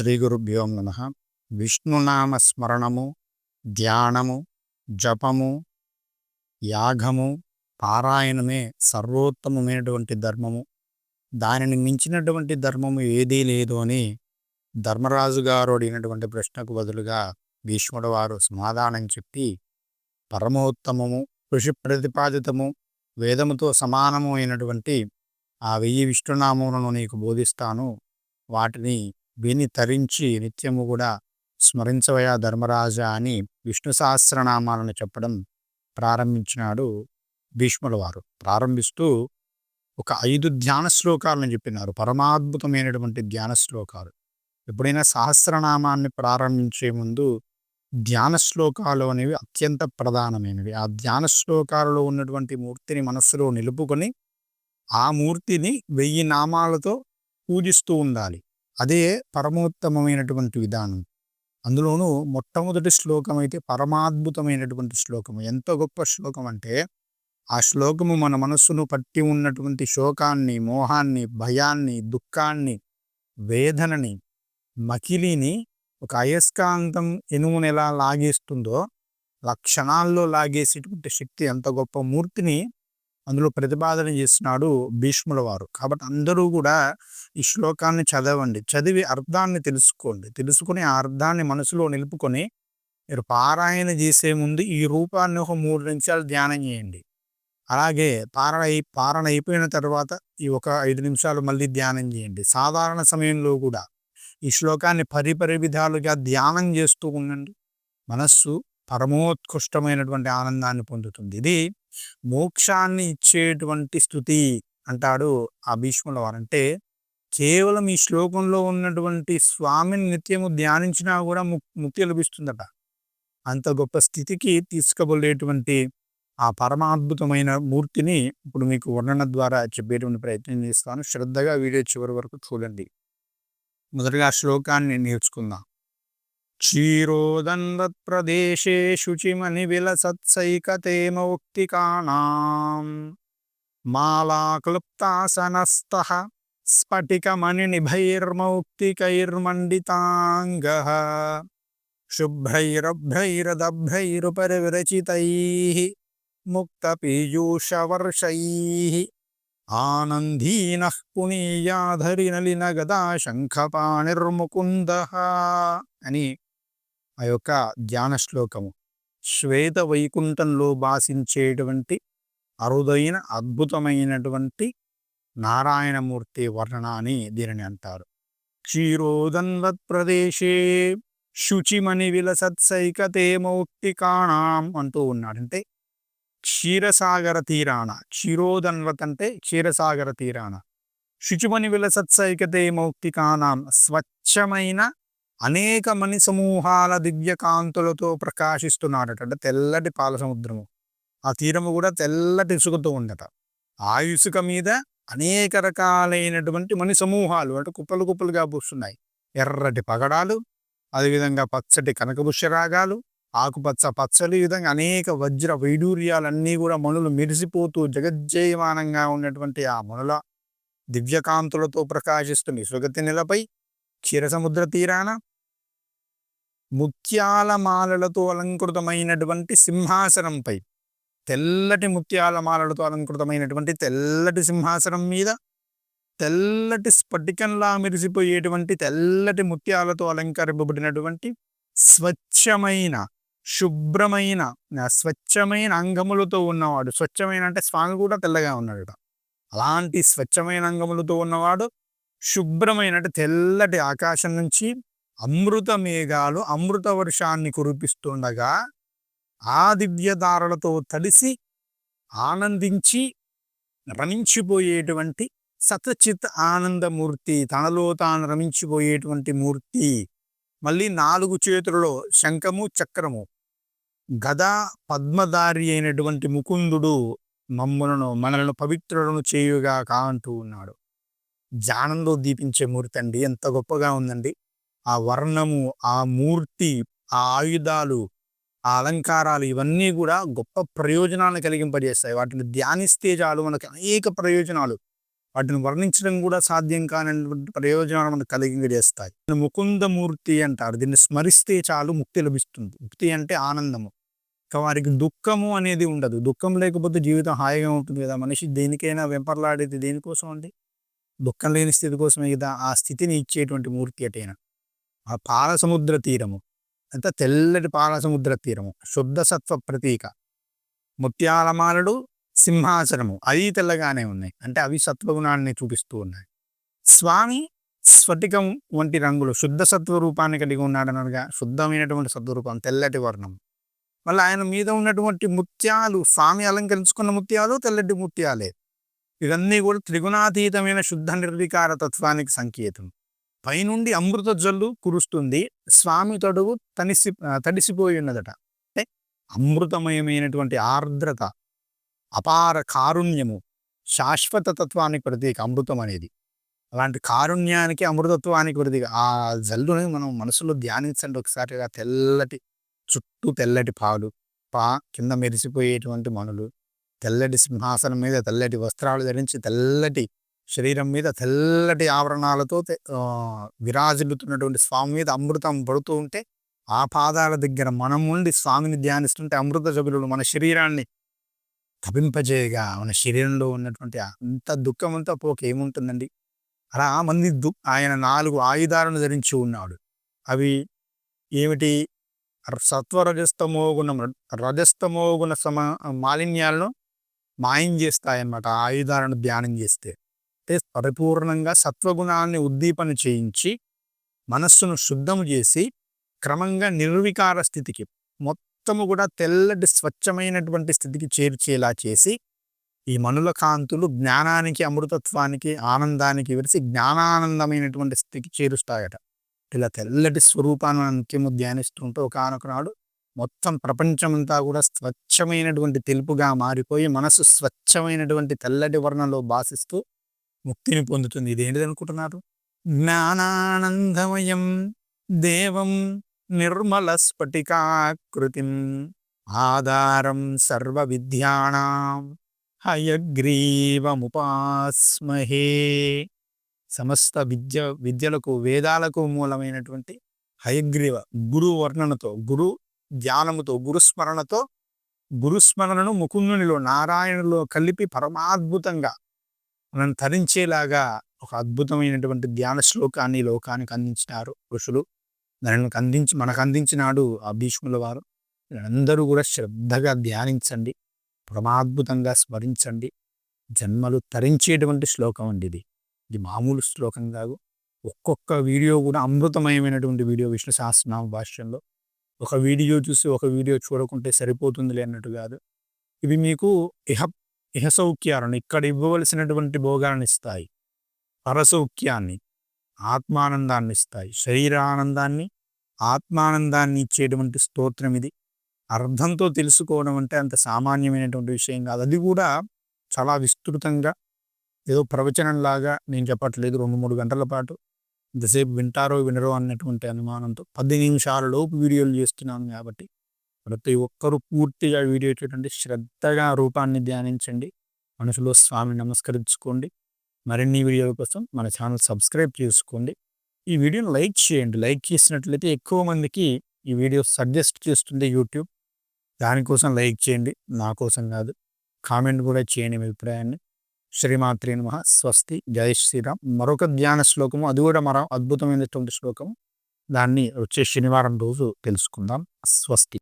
శ్రీ గురుభ్యో నమ. విష్ణునామ స్మరణము ధ్యానము జపము యాగము పారాయణమే సర్వోత్తమమైనటువంటి ధర్మము. దానిని మించినటువంటి ధర్మము ఏదీ లేదు అని ధర్మరాజు గారు అడిగినటువంటి ప్రశ్నకు బదులుగా భీష్ముడు వారు సమాధానం చెప్పి పరమోత్తమము ఋషి ప్రతిపాదితము వేదముతో సమానము అయినటువంటి ఆ వెయ్యి విష్ణునామములను నీకు బోధిస్తాను. వాటిని విని తరించి నిత్యము కూడా స్మరించవయా ధర్మరాజా అని విష్ణు సహస్రనామాలను చెప్పడం ప్రారంభించినాడు భీష్ముల వారు. ప్రారంభిస్తూ ఒక ఐదు ధ్యాన శ్లోకాలను చెప్పినారు. పరమాద్భుతమైనటువంటి ధ్యాన శ్లోకాలు. ఎప్పుడైనా సహస్రనామాన్ని ప్రారంభించే ముందు ధ్యాన శ్లోకాలు అనేవి అత్యంత ప్రధానమైనవి. ఆ ధ్యాన శ్లోకాలలో ఉన్నటువంటి మూర్తిని మనస్సులో నిలుపుకొని ఆ మూర్తిని వెయ్యి నామాలతో పూజిస్తూ ఉండాలి. అదే పరమోత్తమమైనటువంటి విధానం. అందులోనూ మొట్టమొదటి శ్లోకం అయితే పరమాద్భుతమైనటువంటి శ్లోకం. ఎంత గొప్ప శ్లోకం అంటే ఆ శ్లోకము మన మనస్సును పట్టి ఉన్నటువంటి శోకాన్ని మోహాన్ని భయాన్ని దుఃఖాన్ని వేదనని మకిలిని ఒక అయస్కాంతం ఎనుమును ఎలా లాగేస్తుందో లక్షణాల్లో లాగేసేటువంటి శక్తి ఎంత గొప్ప మూర్తిని అందులో ప్రతిపాదన చేస్తున్నాడు భీష్ముల వారు. కాబట్టి అందరూ కూడా ఈ శ్లోకాన్ని చదవండి. చదివి అర్థాన్ని తెలుసుకోండి. తెలుసుకుని ఆ అర్థాన్ని మనసులో నిలుపుకొని మీరు పారాయణ చేసే ముందు ఈ రూపాన్ని ఒక మూడు నిమిషాలు ధ్యానం చేయండి. అలాగే పారణ పారణ అయిపోయిన తర్వాత ఈ ఒక ఐదు నిమిషాలు మళ్ళీ ధ్యానం చేయండి. సాధారణ సమయంలో కూడా ఈ శ్లోకాన్ని పరిపరి విధాలుగా ధ్యానం చేస్తూ ఉండండి. మనస్సు పరమోత్కృష్టమైనటువంటి ఆనందాన్ని పొందుతుంది. ఇది మోక్షాన్ని ఇచ్చేటువంటి స్థుతి అంటాడు ఆ భీష్ముల వారు అంటే కేవలం ఈ శ్లోకంలో ఉన్నటువంటి స్వామిని నిత్యము ధ్యానించినా కూడా ముక్తి లభిస్తుందట. అంత గొప్ప స్థితికి తీసుకుబోలేటువంటి ఆ పరమాద్భుతమైన మూర్తిని ఇప్పుడు మీకు వర్ణన ద్వారా చెప్పేటువంటి ప్రయత్నం చేస్తాను. శ్రద్ధగా వీడియో చివరి వరకు చూడండి. మొదటగా శ్లోకాన్ని నేర్చుకుందాం. क्षीरोदन्वत्प्रदेशे शुचिमनिविलसत्सैकतेमौक्तिकानां मालाक्लुप्तासनस्तः स्फटिकमणिनिभैर्मौक्तिकैर्मण्डिताङ्गः शुभ्रैरभ्रैरदभ्रैरुपरिविरचितैः मुक्तपीयूषवर्षैः आनन्दीनः पुनीयाधरिनलिनगदा शङ्खपाणिर्मुकुन्दः अनि ఆ యొక్క ధ్యాన శ్లోకము. శ్వేత వైకుంఠంలో భాషించేటువంటి అరుదైన అద్భుతమైనటువంటి నారాయణమూర్తి వర్ణన అని దీనిని అంటారు. క్షీరోదన్వత్ ప్రదేశే శుచిమణి విలసత్సైకతే మౌక్తికాణం అంటూ ఉన్నాడు. అంటే క్షీరసాగర తీరాన క్షీరోదన్వత్ అంటే క్షీరసాగర తీరాన శుచిమణి విలసత్సైకతే మౌక్తికాణం స్వచ్ఛమైన అనేక మణి సమూహాల దివ్యకాంతులతో ప్రకాశిస్తున్నాడట. అంటే తెల్లటి పాల సముద్రము. ఆ తీరము కూడా తెల్లటి ఇసుకతో ఉండట. ఆ ఇసుక మీద అనేక రకాలైనటువంటి మణి సమూహాలు అంటే కుప్పలు కుప్పలుగా పూస్తున్నాయి. ఎర్రటి పగడాలు అదేవిధంగా పచ్చటి కనకబుష్యరాగాలు ఆకుపచ్చ పచ్చలు ఈ విధంగా అనేక వజ్ర వైడూర్యాలన్నీ కూడా మనులు మెరిసిపోతూ జగజ్జయమానంగా ఉన్నటువంటి ఆ మనుల దివ్యకాంతులతో ప్రకాశిస్తున్న సుగతి నెలపై క్షీరసముద్ర తీరాన ముత్యాల మాలలతో అలంకృతమైనటువంటి సింహాసనంపై తెల్లటి ముత్యాల మాలలతో అలంకృతమైనటువంటి తెల్లటి సింహాసనం మీద తెల్లటి స్ఫటికంలా మెరిసిపోయేటువంటి తెల్లటి ముత్యాలతో అలంకరింపబడినటువంటి స్వచ్ఛమైన శుభ్రమైన స్వచ్ఛమైన అంగములతో ఉన్నవాడు. స్వచ్ఛమైన అంటే స్వామి కూడా తెల్లగా ఉన్నాడు అలాంటి స్వచ్ఛమైన అంగములతో ఉన్నవాడు శుభ్రమైన అంటే తెల్లటి ఆకాశం నుంచి అమృత మేఘాలు అమృత వర్షాన్ని కురిపిస్తుండగా ఆ దివ్యధారలతో తడిసి ఆనందించి రమించిపోయేటువంటి సతచిత్ ఆనందమూర్తి తనలో తాను రమించిపోయేటువంటి మూర్తి మళ్ళీ నాలుగు చేతులలో శంఖము చక్రము. గద పద్మధారి అయినటువంటి ముకుందుడు మమ్ములను మనలను పవిత్రులను చేయుగా కాంటూ ఉన్నాడు. జానంలో దీపించే మూర్తి అండి ఎంత గొప్పగా ఉందండి. ఆ వర్ణము ఆ మూర్తి ఆ ఆయుధాలు ఆ అలంకారాలు ఇవన్నీ కూడా గొప్ప ప్రయోజనాలను కలిగింపజేస్తాయి. వాటిని ధ్యానిస్తే చాలు మనకు అనేక ప్రయోజనాలు. వాటిని వర్ణించడం కూడా సాధ్యం కానటువంటి ప్రయోజనాలు మనకు కలిగింపజేస్తాయి. ముకుందమూర్తి అంటారు. దీన్ని స్మరిస్తే చాలు ముక్తి లభిస్తుంది. ముక్తి అంటే ఆనందము. ఇక వారికి దుఃఖము అనేది ఉండదు. దుఃఖం లేకపోతే జీవితం హాయిగా ఉంటుంది కదా మనిషి. దేనికైనా వెంపర్లాడేది దేనికోసం అండి? దుఃఖం లేని స్థితి కోసమే కదా ఆ స్థితిని ఇచ్చేటువంటి మూర్తి అటైనా. ఆ పాల సముద్ర తీరము. అంత తెల్లటి పాల సముద్ర తీరము శుద్ధసత్వ ప్రతీక. ముత్యాలమాలడు సింహాసనము. అవి తెల్లగానే ఉన్నాయి. అంటే అవి సత్వగుణాన్ని చూపిస్తూ ఉన్నాయి. స్వామి స్ఫటికం వంటి రంగులు శుద్ధ సత్వ రూపాన్ని కలిగి ఉన్నాడనగా శుద్ధమైనటువంటి సత్వరూపం తెల్లటి వర్ణం. మళ్ళీ ఆయన మీద ఉన్నటువంటి ముత్యాలు స్వామి అలంకరించుకున్న ముత్యాలు తెల్లటి ముత్యాలే. ఇవన్నీ కూడా త్రిగుణాతీతమైన శుద్ధ నిర్వికార తత్వానికి సంకేతం. పైనుండి అమృత జల్లు కురుస్తుంది. స్వామి తడువు తనిసి తడిసిపోయి ఉన్నదట. అంటే అమృతమయమైనటువంటి ఆర్ద్రత అపార కారుణ్యము శాశ్వత తత్వానికి ప్రతీక అమృతం అనేది. అలాంటి కారుణ్యానికి అమృతత్వానికి ప్రతీక. ఆ జల్లుని మనం మనసులో ధ్యానించండి ఒకసారి తెల్లటి చుట్టూ తెల్లటి పాలు పా కింద మెరిసిపోయేటువంటి మనులు తెల్లటి సింహాసనం మీద తెల్లటి వస్త్రాలు ధరించి తెల్లటి శరీరం మీద తెల్లటి ఆవరణాలతో విరాజిల్లుతున్నటువంటి స్వామి మీద అమృతం పడుతూ ఉంటే ఆ పాదాల దగ్గర మనం ఉండి స్వామిని ధ్యానిస్తుంటే అమృత జబులు మన శరీరాన్ని తపింపజేయగా మన శరీరంలో ఉన్నటువంటి అంత దుఃఖం అంతా పోక ఏముంటుందండి? అలా మంది దు ఆయన నాలుగు ఆయుధాలను ధరించి ఉన్నాడు. అవి ఏమిటి? సత్వరజస్తమోగుణ రజస్తమోగుణ సమ మాలిన్యాలను మాయం చేస్తాయన్నమాట ఆయుధాలను ధ్యానం చేస్తే. అంటే పరిపూర్ణంగా సత్వగుణాన్ని ఉద్దీపన చేయించి మనస్సును శుద్ధము చేసి క్రమంగా నిర్వికార స్థితికి మొత్తము కూడా తెల్లటి స్వచ్ఛమైనటువంటి స్థితికి చేర్చేలా చేసి ఈ మనుల కాంతులు జ్ఞానానికి అమృతత్వానికి ఆనందానికి విరిసి జ్ఞానానందమైనటువంటి స్థితికి చేరుస్తాయట. ఇలా తెల్లటి స్వరూపాన్ని నిత్యము ధ్యానిస్తుంటే ఒకనొకనాడు మొత్తం ప్రపంచమంతా కూడా స్వచ్ఛమైనటువంటి తెలుపుగా మారిపోయి మనసు స్వచ్ఛమైనటువంటి తెల్లటి వర్ణంలో భాషిస్తూ ముక్తిని పొందుతుంది. ఇదేంటిది అనుకుంటున్నారు జ్ఞానానందమయం దేవం నిర్మల స్ఫటికాకృతిం ఆధారం సర్వ విద్యాణం హయగ్రీవముపాస్మహే. సమస్త విద్య విద్యలకు వేదాలకు మూలమైనటువంటి హయగ్రీవ గురు వర్ణనతో గురు ధ్యానముతో గురుస్మరణతో గురుస్మరణను ముకుందునిలో నారాయణులో కలిపి పరమాద్భుతంగా మనం తరించేలాగా ఒక అద్భుతమైనటువంటి ధ్యాన శ్లోకాన్ని లోకానికి అందించినారు ఋషులు. దానిని అందించి మనకు అందించినాడు ఆ భీష్ముల వారు. అందరూ కూడా శ్రద్ధగా ధ్యానించండి. పరమాద్భుతంగా స్మరించండి. జన్మలు తరించేటువంటి శ్లోకం అండి ఇది. ఇది మామూలు శ్లోకం కాదు. ఒక్కొక్క వీడియో కూడా అమృతమయమైనటువంటి వీడియో విష్ణు సహస్రనామ భాష్యంలో. ఒక వీడియో చూసి ఒక వీడియో చూడకుంటే సరిపోతుంది అన్నట్టు కాదు. ఇవి మీకు ఇహ ఇహసౌఖ్యాలను ఇక్కడ ఇవ్వవలసినటువంటి భోగాలను ఇస్తాయి. పరసౌఖ్యాన్ని ఆత్మానందాన్ని ఇస్తాయి. శరీరానందాన్ని ఆత్మానందాన్ని ఇచ్చేటువంటి స్తోత్రం ఇది. అర్థంతో తెలుసుకోవడం అంటే అంత సామాన్యమైనటువంటి విషయం కాదు. అది కూడా చాలా విస్తృతంగా ఏదో ప్రవచనంలాగా నేను చెప్పట్లేదు. రెండు మూడు గంటల పాటు ఎంతసేపు వింటారో వినరో అన్నటువంటి అనుమానంతో పది నిమిషాల లోపు వీడియోలు చేస్తున్నాను కాబట్టి ప్రతి ఒక్కరూ పూర్తిగా వీడియో చూడండి. శ్రద్ధగా రూపాన్ని ధ్యానించండి. మనసులో స్వామిని నమస్కరించుకోండి. మరిన్ని వీడియోల కోసం మన ఛానల్ సబ్స్క్రైబ్ చేసుకోండి. ఈ వీడియోని లైక్ చేయండి. లైక్ చేసినట్లయితే ఎక్కువ మందికి ఈ వీడియో సజెస్ట్ చేస్తుంది యూట్యూబ్. దానికోసం లైక్ చేయండి. నా కోసం కాదు. కామెంట్ కూడా చేయండి మీ అభిప్రాయాన్ని. శ్రీమాత్రి నమ. స్వస్తి. జయ శ్రీరామ్. మరొక ధ్యాన శ్లోకము. అది కూడా మరో అద్భుతమైనటువంటి శ్లోకము. దాన్ని వచ్చే శనివారం రోజు తెలుసుకుందాం. స్వస్తి.